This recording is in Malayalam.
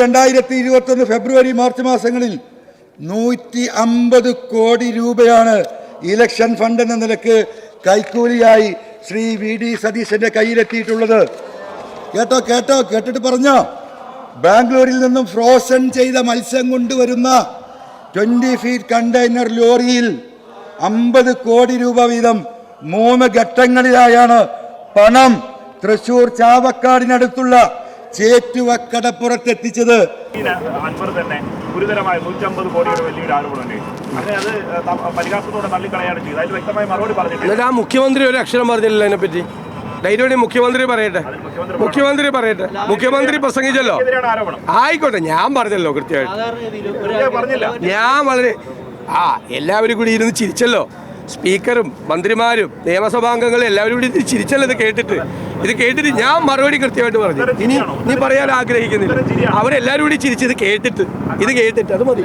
രണ്ടായിരത്തി ഇരുപത്തൊന്ന് ഫെബ്രുവരി മാർച്ച് മാസങ്ങളിൽ നൂറ്റി അമ്പത് കോടി രൂപയാണ് ഇലക്ഷൻ ഫണ്ട് എന്ന നിലയ്ക്ക് കൈക്കൂലിയായി ശ്രീ വി ഡി സതീശന്റെ കയ്യിലെത്തിയിട്ടുള്ളത്. കേട്ടോ കേട്ടോ കേട്ടിട്ട് പറഞ്ഞോ? ബാംഗ്ലൂരിൽ നിന്നും ഫ്രോസൺ ചെയ്ത മത്സ്യം കൊണ്ടുവരുന്ന ട്വന്റി ഫീറ്റ് കണ്ടെയ്നർ ലോറിയിൽ അമ്പത് കോടി രൂപ വീതം മൂന്ന് ഘട്ടങ്ങളിലായാണ് പണം. തൃശൂർ ചാവക്കാടിനടുത്തുള്ള ചേറ്റുവ കടപ്പുറത്തെത്തിച്ചത് അൻവർ തന്നെ ഗുരുതരമായ നൂറ്റമ്പത് കോടിയുടെ വലിയൊരു ആരോപണം അങ്ങനെ അത് പരിഹാസത്തോടെ തള്ളിക്കളയാണ് ചെയ്തത്. അതിൽ വ്യക്തമായ മറുപടി പറഞ്ഞിട്ടില്ല. എന്നിട്ട് ആ മുഖ്യമന്ത്രി ഒരു അക്ഷരം പറഞ്ഞില്ല അതിനെപ്പറ്റി. ധൈര്യമായിട്ട് മുഖ്യമന്ത്രി പറയട്ടെ. മുഖ്യമന്ത്രി മുഖ്യമന്ത്രി പറയട്ടെ. മുഖ്യമന്ത്രി പ്രസംഗിച്ചല്ലോ. ആയിക്കോട്ടെ ഞാൻ പറഞ്ഞല്ലോ കൃത്യമായിട്ട്. ഞാൻ വളരെ ആ എല്ലാവരും കൂടി ഇരുന്ന് ചിരിച്ചല്ലോ. സ്പീക്കറും മന്ത്രിമാരും നിയമസഭാംഗങ്ങളും എല്ലാവരും കൂടി ചിരിച്ചല്ലത് ചിരിച്ചല്ലോ ഇത് കേട്ടിട്ട്? ഇത് കേട്ടിട്ട് ഞാൻ മറുപടി കൃത്യമായിട്ട് പറഞ്ഞു. ഇനി നീ പറയാൻ ആഗ്രഹിക്കുന്നില്ല. അവരെല്ലാവരും കൂടി ചിരിച്ചത് കേട്ടിട്ട്. ഇത് കേട്ടിട്ട് അത് മതി.